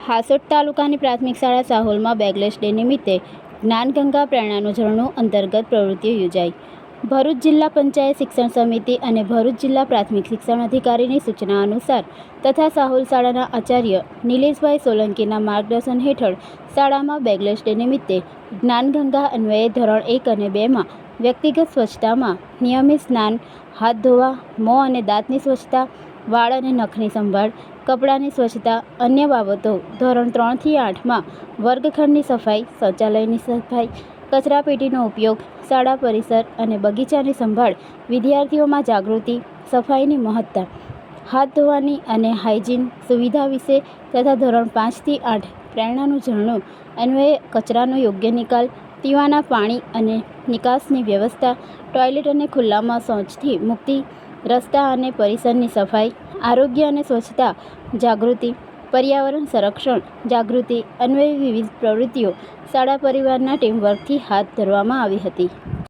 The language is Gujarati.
હાસોટ તાલુકાની પ્રાથમિક શાળા સાહોલમાં બેગલેસ ડે નિમિત્તે જ્ઞાનગંગા પ્રેરણાનું ઝરણું અંતર્ગત પ્રવૃત્તિઓ યોજાઈ. ભરૂચ જિલ્લા પંચાયત શિક્ષણ સમિતિ અને ભરૂચ જિલ્લા પ્રાથમિક શિક્ષણ અધિકારીની સૂચના અનુસાર તથા સાહોલ શાળાના આચાર્ય નિલેશભાઈ સોલંકીના માર્ગદર્શન હેઠળ શાળામાં બેગલેસ ડે નિમિત્તે જ્ઞાનગંગા અન્વયે ધોરણ એક અને બેમાં વ્યક્તિગત સ્વચ્છતામાં નિયમિત સ્નાન, હાથ ધોવા, મોં અને દાંતની સ્વચ્છતા વાળ અને નખની સંભાળ, કપડાની સ્વચ્છતા, અન્ય બાબતો. ધોરણ ત્રણથી આઠમાં વર્ગખંડની સફાઈ, શૌચાલયની સફાઈ કચરાપેટીનો ઉપયોગ, શાળા પરિસર અને બગીચાની સંભાળ, વિદ્યાર્થીઓમાં જાગૃતિ, સફાઈની મહત્તા, હાથ ધોવાની અને હાઇજીન સુવિધા વિશે તથા ધોરણ પાંચથી આઠ પ્રેરણાનું ઝરણું, અન્વયે કચરાનો યોગ્ય નિકાલ, પીવાના પાણી અને નિકાસની વ્યવસ્થા, ટોયલેટ અને ખુલ્લામાં શૌચથી મુક્તિ રસ્તા અને પરિસરની સફાઈ, આરોગ્ય અને સ્વચ્છતા, જાગૃતિ, પર્યાવરણ સંરક્ષણ, જાગૃતિ અન્વયે વિવિધ પ્રવૃત્તિઓ શાળા પરિવારના ટીમવર્કથી હાથ ધરવામાં આવી હતી.